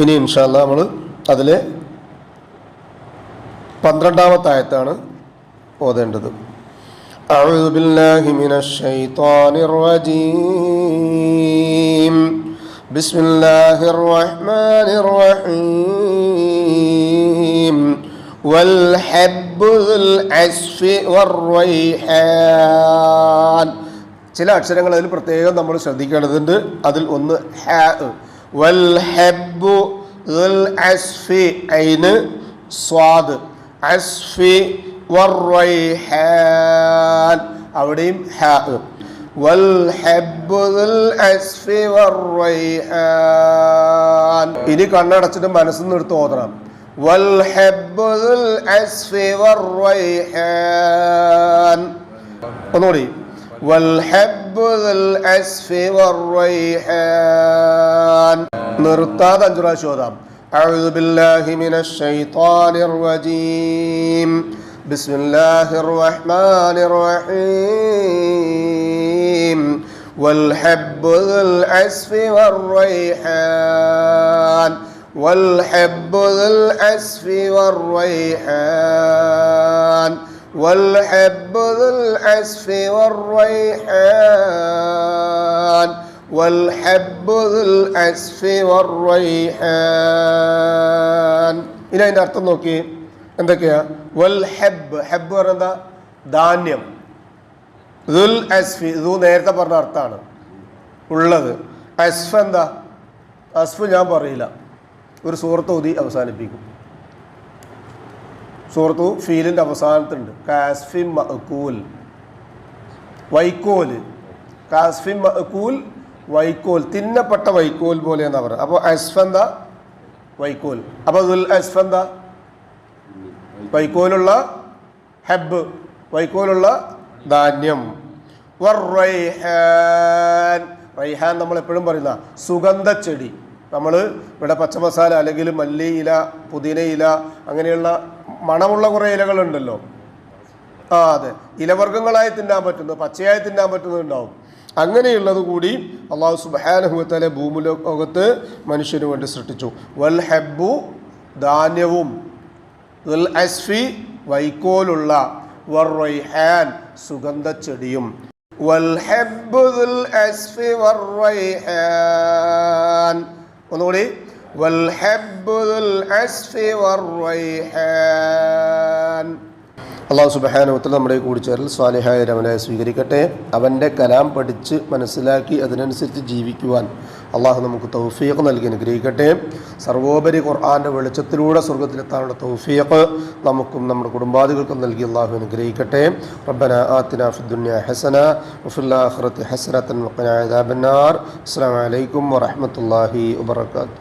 ഇനി ഇൻഷാല്ല നമ്മൾ അതിലെ പന്ത്രണ്ടാമത്തെ ആയത്താണ് ഓതേണ്ടത് أعوذ بالله من الشيطان الرجيم بسم الله الرحمن الرحيم والحب ذو العسف والريحان ചില അക്ഷരങ്ങൾ അതിൽ പ്രത്യേകം നമ്മൾ ശ്രദ്ധിക്കേണ്ടതുണ്ട് അതിൽ ഒന്ന് ഹാ സ്വാദ്. അവിടെയും ഹാ. ഇനി കണ്ണടച്ചിട്ട് മനസ്സിൽ നിന്ന് എടുത്ത് ഓതണം. ഒന്നുകൂടി. والحب ذو الأسف والريحان നിർത്താതെ അഞ്ചു പ്രാവശ്യം ഓതാം أعوذ بالله من الشيطان الرجيم بسم الله الرحمن الرحيم والحب ذو الأسف والريحان والحب ذو الأسف والريحان والحب ذو العسف والريحان والحب ذو العسف والريحان ഇനി അതിൻ്റെ അർത്ഥം നോക്കി എന്തൊക്കെയാ വൽ ഹെബ് ഹെബ് പറയുന്നത് ധാന്യം ദുൽ അസ്ഫി ഇതു നേരത്തെ പറഞ്ഞ അർത്ഥമാണ് ഉള്ളത് അസ്ഫ് എന്താ അസ്ഫ് ഞാൻ പറയില്ല ഒരു സുഹൃത്ത് ഊതി അവസാനിപ്പിക്കും സൂറത്തു ഫീലിന്റെ അവസാനത്തുണ്ട് കാസ്ഫി മഅക്കൂൽ. വൈക്കോൽ കാസ്ഫി മഅക്കൂൽ വൈക്കോൽ. തിന്നപ്പെട്ട വൈക്കോൽ പോലെ എന്നാ പറയുക. അപ്പോൾ അസ്ഫന്ത വൈക്കോൽ. അപ്പോൾ ദുൽ അസ്ഫന്ത വൈക്കോലുള്ള ഹെബ് വൈക്കോലുള്ള ധാന്യം. റൈഹാൻ. റൈഹാൻ നമ്മൾ എപ്പോഴും പറയുന്ന സുഗന്ധ ചെടി. നമ്മൾ ഇവിടെ പച്ചമസാല അല്ലെങ്കിൽ മല്ലി ഇല പുതിന ഇല അങ്ങനെയുള്ള മണമുള്ള കുറേ ഇലകളുണ്ടല്ലോ. ആ അതെ. ഇലവർഗങ്ങളായി തിന്നാൻ പറ്റുന്നത് പച്ചയായി തിന്നാൻ പറ്റുന്നുണ്ടാവും അങ്ങനെയുള്ളത് കൂടി അള്ളാഹു സുബാനഹുത്തലെ ഭൂമിലോകത്ത് മനുഷ്യന് വേണ്ടി സൃഷ്ടിച്ചു. വൽ ഹെബു ധാന്യവും അസ്ഫി വൈക്കോലുള്ള വർ റൈഹാൻ സുഗന്ധ ചെടിയും വൽ അസ്ഫി റൈഹാൻ. ഒന്നുകൂടി. ദുൽ അസ്ഫി വർ റൈഹാൻ അള്ളാഹു സുബഹാനുവത്തിൽ നമ്മുടെ കൂടിച്ചേരൽ സ്വാലിഹായ രമനായി സ്വീകരിക്കട്ടെ. അവന്റെ കലാം പഠിച്ച് മനസ്സിലാക്കി അതിനനുസരിച്ച് ജീവിക്കുവാൻ അള്ളാഹു നമുക്ക് തൗഫീഖ് നൽകി അനുഗ്രഹിക്കട്ടെ. സർവോപരി ഖുർആാന്റെ വെളിച്ചത്തിലൂടെ സ്വർഗത്തിലെത്താനുള്ള തൗഫീഖ് നമുക്കും നമ്മുടെ കുടുംബാദികൾക്കും നൽകി അള്ളാഹു അനുഗ്രഹിക്കട്ടെ. റബ്ബന ആത്തിന ഫിദ്ദുന്യ ഹസന വഫില്ലാഖിറത്തി ഹസനത്തൻ വഖന അസ്സാം അസ്സലാമു അലൈക്കും വാത്തു